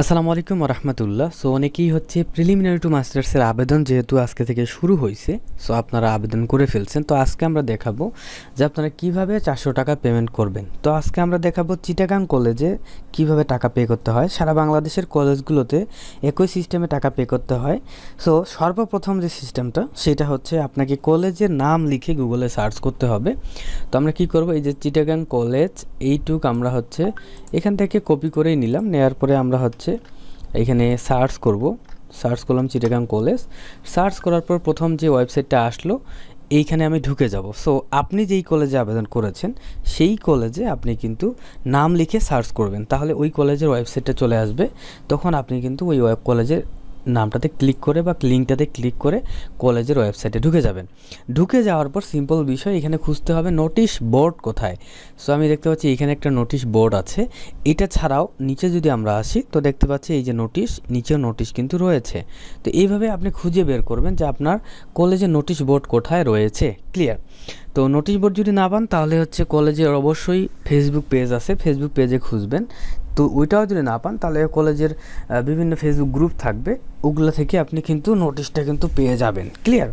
আসসালামু আলাইকুম রহমতুল্লাহ। সো অনেকেই হচ্ছে প্রিলিমিনারি টু মাস্টার্সের আবেদন যেহেতু আজকে থেকে শুরু হয়েছে সো আপনারা আবেদন করে ফেলছেন। তো আজকে আমরা দেখাবো যে আপনারা কীভাবে চারশো টাকা পেমেন্ট করবেন। তো আজকে আমরা দেখাবো চিটাগাং কলেজে কীভাবে টাকা পে করতে হয়। সারা বাংলাদেশের কলেজগুলোতে একই সিস্টেমে টাকা পে করতে হয়। সো সর্বপ্রথম যে সিস্টেমটা সেটা হচ্ছে আপনাকে কলেজের নাম লিখে গুগলে সার্চ করতে হবে। তো আমরা কি করব? এই যে চিটাগাং কলেজ এইটুক আমরা হচ্ছে এখান থেকে কপি করেই নিলাম। নেওয়ার পরে আমরা হচ্ছে এখানে সার্চ করব। সার্চ করলাম চিটাগাং কলেজ সার্চ করার পর প্রথম যে ওয়েবসাইটটা আসলো, এইখানে আমি ঢুকে যাব। সো আপনি যেই কলেজে আবেদন করেছেন, সেই কলেজে আপনি কিন্তু নাম লিখে সার্চ করবেন। তাহলে ওই কলেজের ওয়েবসাইটটা চলে আসবে। তখন আপনি কিন্তু ওই ওয়েব কলেজের নামটাতে ক্লিক করে বা লিঙ্কটাতে ক্লিক করে কলেজের ওয়েবসাইটে ঢুকে যাবেন। ঢুকে যাওয়ার পর সিম্পল বিষয়, এখানে খুঁজতে হবে নোটিশ বোর্ড কোথায়? সো আমি দেখতে পাচ্ছি এখানে একটা নোটিশ বোর্ড আছে। এটা ছাড়াও নিচে যদি আমরা আসি, তো দেখতে পাচ্ছি এই যে নোটিশ নিচেও নোটিশ কিন্তু রয়েছে। তো এইভাবে আপনি খুঁজে বের করবেন যে আপনার কলেজের নোটিশ বোর্ড কোথায় রয়েছে। ক্লিয়ার তো নোটিশ বোর্ড যদি না পান, তাহলে হচ্ছে কলেজের অবশ্যই ফেসবুক পেজ আছে। ফেসবুক পেজে খুঁজবেন। তো ওইটাও যদি না পান, তাহলে কলেজের বিভিন্ন ফেসবুক গ্রুপ থাকবে। ওগুলো থেকে আপনি কিন্তু নোটিশটা কিন্তু পেয়ে যাবেন। ক্লিয়ার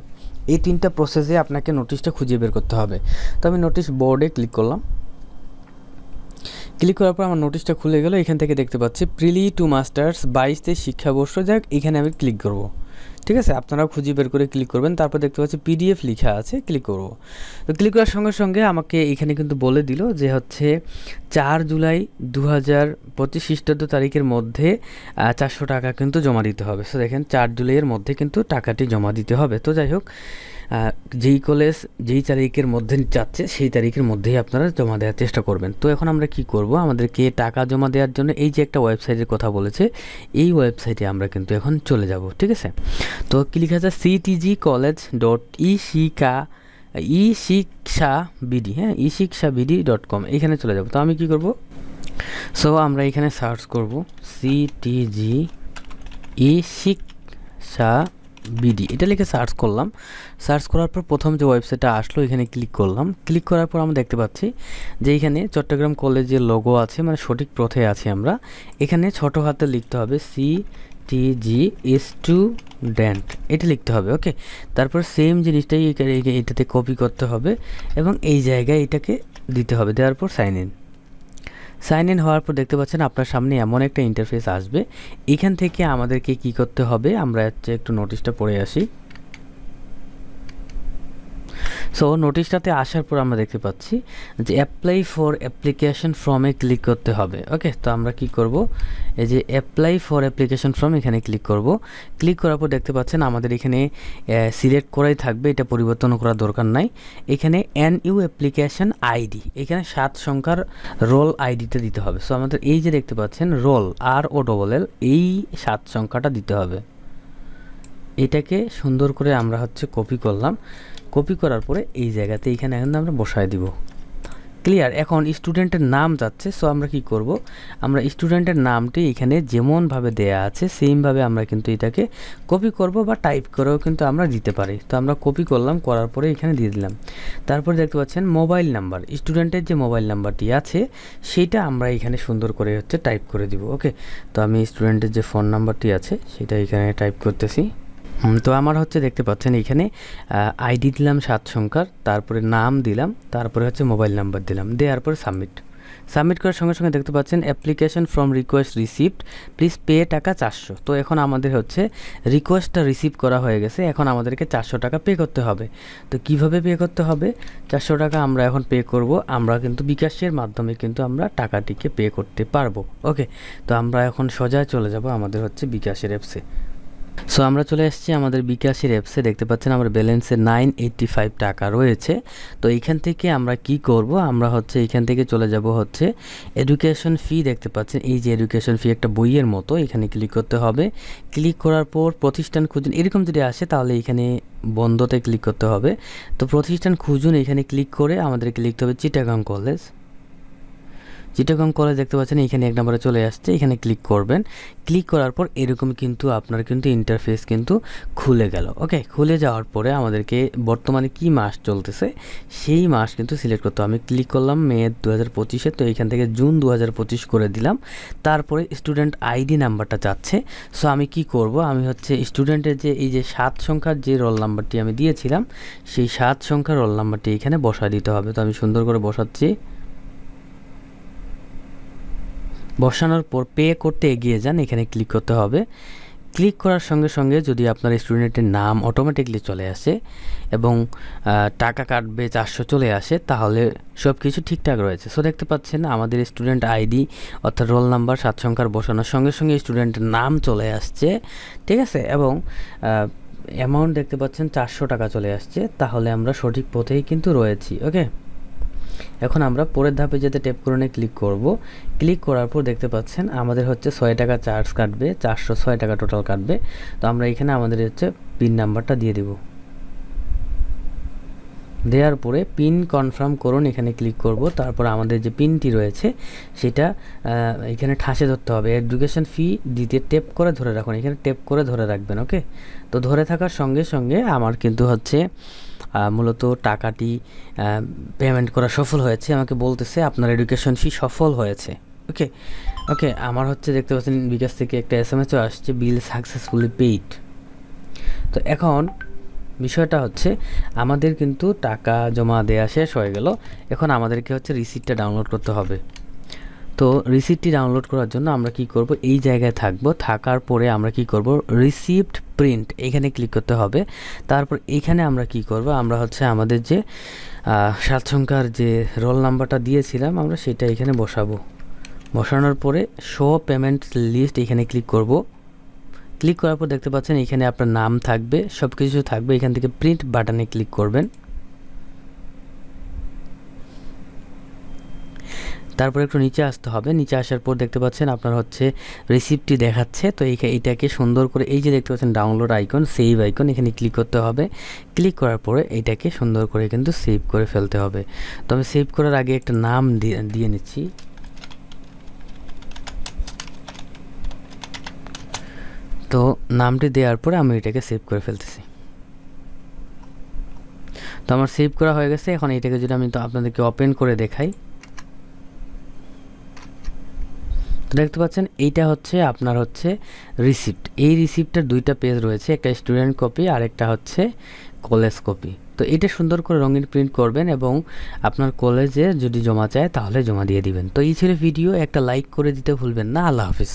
এই তিনটা প্রসেসে আপনাকে নোটিশটা খুঁজে বের করতে হবে। তো আমি নোটিশ বোর্ডে ক্লিক করলাম। ক্লিক করার পর আমার নোটিশটা খুলে গেল। এখান থেকে দেখতে পাচ্ছি প্রিলি টু মাস্টার্স বাইশ শিক্ষাবর্ষ। যাক, এখানে আমি ক্লিক করব। ঠিক আছে? আপনারা খুঁজে বের করে ক্লিক করবেন। তারপর দেখতে পাচ্ছি পিডিএফ লেখা আছে ক্লিক করব। তো ক্লিক করার সঙ্গে সঙ্গে আমাকে এখানে কিন্তু বলে দিল যে হচ্ছে চার জুলাই দু হাজার পঁচিশ খ্রিস্টাব্দ তারিখের মধ্যে চারশো টাকা কিন্তু জমা দিতে হবে। সো দেখেন, চার জুলাইয়ের মধ্যে কিন্তু টাকাটি জমা দিতে হবে। তো যাই হোক যেই কলেজ যেই তারিখের মধ্যে যাচ্ছে, সেই তারিখের মধ্যেই আপনারা জমা দেওয়ার চেষ্টা করবেন। তো এখন আমরা কি করব? আমাদেরকে টাকা জমা দেওয়ার জন্য এই যে একটা ওয়েবসাইটের কথা বলেছে, এই ওয়েবসাইটে আমরা কিন্তু এখন চলে যাব, ঠিক আছে? তো কি লেখা আছে? সিটিজি কলেজ ডট ই শিকা ই শিক্ষা বিডি হ্যাঁ ই শিক্ষা বিডি ডট কম এখানে চলে যাব। তো আমি কি করব? সো আমরা এখানে সার্চ করব সিটিজি ই শিক্ষা বিডি। এটা লিখে সার্চ করলাম। সার্চ করার পর প্রথম যে ওয়েবসাইটটা আসলো, এখানে ক্লিক করলাম। ক্লিক করার পর আমরা দেখতে পাচ্ছি যে এখানে চট্টগ্রাম কলেজের লোগো আছে মানে সঠিক পথে আছি আমরা। এখানে ছোট হাতে লিখতে হবে সি টি জি স্টুডেন্ট এটা লিখতে হবে ওকে তারপর সেম জিনিসটাই এটাতে কপি করতে হবে এবং এই জায়গায় এটাকে দিতে হবে। দেওয়ার পর সাইন ইন সাইন ইন হওয়ার পর দেখতে পাচ্ছেন আপনার সামনে এমন একটা ইন্টারফেস আসবে। এখান থেকে আমাদেরকে কি করতে হবে? আমরা হচ্ছে একটু নোটিশটা পড়ে আসি। সো নোটিশটাতে আসার পর আমরা দেখতে পাচ্ছি যে অ্যাপ্লাই ফর অ্যাপ্লিকেশন ফর্মে ক্লিক করতে হবে। ওকে তো আমরা কি করব? এই যে অ্যাপ্লাই ফর অ্যাপ্লিকেশন ফর্ম এখানে ক্লিক করব। ক্লিক করার পর দেখতে পাচ্ছেন আমাদের এখানে সিলেক্ট করাই থাকবে। এটা পরিবর্তন করার দরকার নাই। এখানে এন ইউ অ্যাপ্লিকেশন আইডি এখানে সাত সংখ্যার রোল আইডিটা দিতে হবে। সো আমাদের এই যে দেখতে পাচ্ছেন রোল আর ও ডবল এল এই সাত সংখ্যাটা দিতে হবে। এটাকে সুন্দর করে আমরা হচ্ছে কপি করলাম। কপি করার পরে এই জায়গাতে এইখানে এখন আমরা বসায় দিব। ক্লিয়ার এখন স্টুডেন্টের নাম যাচ্ছে সো আমরা কি করব? আমরা স্টুডেন্টের নামটি এখানে যেমনভাবে দেয়া আছে সেমভাবে আমরা কিন্তু এটাকে কপি করব বা টাইপ করেও কিন্তু আমরা দিতে পারি। তো আমরা কপি করলাম, করার পরে এখানে দিয়ে দিলাম। তারপরে দেখতে পাচ্ছেন মোবাইল নাম্বার স্টুডেন্টের যে মোবাইল নাম্বারটি আছে, সেটা আমরা এখানে সুন্দর করে হচ্ছে টাইপ করে দিব ওকে তো আমি স্টুডেন্টের যে ফোন নাম্বারটি আছে, সেটা এখানে টাইপ করতেছি। তো আমার হচ্ছে দেখতে পাচ্ছেন এখানে আইডি দিলাম সাত সংখ্যার, তারপরে নাম দিলাম, তারপরে হচ্ছে মোবাইল নাম্বার দিলাম, দেওয়ার পরে সাবমিট সাবমিট করার সঙ্গে সঙ্গে দেখতে পাচ্ছেন application from request received please pay টাকা চারশো। তো এখন আমাদের হচ্ছে রিকোয়েস্টটা রিসিভ করা হয়ে গেছে, এখন আমাদেরকে চারশো টাকা পে করতে হবে। তো কীভাবে পে করতে হবে? চারশো টাকা আমরা এখন পে করব, আমরা কিন্তু বিকাশের মাধ্যমে কিন্তু আমরা টাকাটিকে পে করতে পারব। ওকে তো আমরা এখন সোজা চলে যাব আমাদের হচ্ছে বিকাশের অ্যাপসে সো আমরা চলে এসেছি আমাদের বিকাশের অ্যাপসে। দেখতে পাচ্ছেন আমার ব্যালেন্সে নাইন এইট্টি ফাইভ টাকা রয়েছে। তো এইখান থেকে আমরা কি করব? আমরা হচ্ছে এইখান থেকে চলে যাব হচ্ছে এডুকেশন ফি দেখতে পাচ্ছেন এই যে এডুকেশন ফি একটা বইয়ের মতো, এখানে ক্লিক করতে হবে। ক্লিক করার পর প্রতিষ্ঠান খুঁজুন। এরকম যদি আসে তাহলে এখানে বন্ধতে ক্লিক করতে হবে। তো প্রতিষ্ঠান খুঁজুন, এখানে ক্লিক করে আমাদেরকে লিখতে হবে চিটাগাং কলেজ চিটাগং কলেজ দেখতে পাচ্ছেন, এখানে এক নম্বরে চলে আসছে, এখানে ক্লিক করবেন। ক্লিক করার পর এরকম কিন্তু আপনার কিন্তু ইন্টারফেস কিন্তু খুলে গেল ওকে খুলে যাওয়ার পরে আমাদেরকে বর্তমানে কি মাস চলতেছে, সেই মাস কিন্তু সিলেক্ট করতে। আমি ক্লিক করলাম মে দু হাজার পঁচিশে, তো এখান থেকে জুন দু হাজার পঁচিশ করে দিলাম। তারপরে স্টুডেন্ট আইডি নাম্বারটা চাচ্ছে সো আমি কি করব? আমি হচ্ছে স্টুডেন্টের যে, এই যে সাত সংখ্যার যে রোল নাম্বারটি আমি দিয়েছিলাম, সেই সাত সংখ্যার রোল নাম্বারটি এখানে বসা দিতে হবে। তো আমি সুন্দর করে বসাচ্ছি। বসানোর পর পে করতে এগিয়ে যান, এখানে ক্লিক করতে হবে। ক্লিক করার সঙ্গে সঙ্গে যদি আপনার স্টুডেন্টের নাম অটোমেটিকলি চলে আসে এবং টাকা কাটবে চারশো চলে আসে, তাহলে সব কিছু ঠিকঠাক রয়েছে। সো দেখতে পাচ্ছেন আমাদের স্টুডেন্ট আইডি অর্থাৎ রোল নাম্বার সাত সংখ্যার বসানোর সঙ্গে সঙ্গে স্টুডেন্টের নাম চলে আসছে, ঠিক আছে? এবং অ্যামাউন্ট দেখতে পাচ্ছেন চারশো টাকা চলে আসছে, তাহলে আমরা সঠিক পথেই কিন্তু রয়েছি ওকে এখন আমরা পরের ধাপে যেতে ট্যাপ করে নিয়ে ক্লিক করব। ক্লিক করার পর দেখতে পাচ্ছেন আমাদের হচ্ছে ছয় টাকা চার্জ কাটবে, চারশো ছয় টাকা টোটাল কাটবে। তো আমরা এখানে আমাদের হচ্ছে পিন নাম্বারটা দিয়ে দেব। দেওয়ার পরে পিন কনফার্ম করুন, এখানে ক্লিক করব। তারপর আমাদের যে পিনটি রয়েছে, সেটা এখানে ঠাসে ধরতে হবে। এডুকেশন ফি দিতে টেপ করে ধরে রাখুন। এখানে টেপ করে ধরে রাখবেন, ওকে? তো ধরে থাকার সঙ্গে সঙ্গে আমার কিন্তু হচ্ছে মূলত টাকাটি পেমেন্ট করা সফল হয়েছে। আমাকে বলতেছে, আপনার এডুকেশন ফি সফল হয়েছে। ওকে ওকে আমার হচ্ছে দেখতে পাচ্ছেন বিকাশ থেকে একটা এস এম এসও আসছে বিল সাকসেসফুলি পেইড তো এখন বিষয়টা হচ্ছে, আমাদের কিন্তু টাকা জমা দেওয়া শেষ হয়ে গেল। এখন আমাদেরকে হচ্ছে রিসিপ্টটা ডাউনলোড করতে হবে। তো রিসিপ্টটি ডাউনলোড করার জন্য আমরা কি করব? এই জায়গায় থাকব। থাকার পরে আমরা কি করব? রিসিপ্ট প্রিন্ট এখানে ক্লিক করতে হবে। তারপর এইখানে আমরা কি করব? আমরা হচ্ছে আমাদের যে সাত যে রোল নাম্বারটা দিয়েছিলাম, আমরা সেটা এখানে বসাবো। বসানোর পরে শো পেমেন্ট লিস্ট এখানে ক্লিক করব। ক্লিক করার পর দেখতে পাচ্ছেন এখানে আপনার নাম থাকবে সব কিছু থাকবে। এখান থেকে প্রিন্ট বাটনে ক্লিক করবেন। তারপর একটু নিচে আসতে হবে। নিচে আসার পর দেখতে পাচ্ছেন আপনার হচ্ছে রিসিপ্টটি দেখাচ্ছে। তো এই এইটাকে সুন্দর করে এই যে দেখতে পাচ্ছেন ডাউনলোড আইকন সেভ আইকন এখানে ক্লিক করতে হবে। ক্লিক করার পরে এইটাকে সুন্দর করে কিন্তু সেভ করে ফেলতে হবে। তো আমি সেভ করার আগে একটা নাম দিয়ে নিচ্ছি। তো নামটি দেওয়ার পরে আমি এটাকে সেভ করে ফেলতেছি। তো আমার সেভ করা হয়ে গেছে। এখন এটাকে যদি আমি তো আপনাদেরকে ওপেন করে দেখাই। দেখতে পাচ্ছেন, এইটা হচ্ছে আপনার হচ্ছে রিসিপ্ট এই রিসিপ্টের দুইটা পেজ রয়েছে, একটা স্টুডেন্ট কপি আর একটা হচ্ছে কলেজ কপি তো এটা সুন্দর করে রঙিন প্রিন্ট করবেন এবং আপনার কলেজে যদি জমা চায় তাহলে জমা দিয়ে দিবেন। তো এই ছিল ভিডিও একটা লাইক করে দিতে ভুলবেন না। আল্লাহ হাফিজ।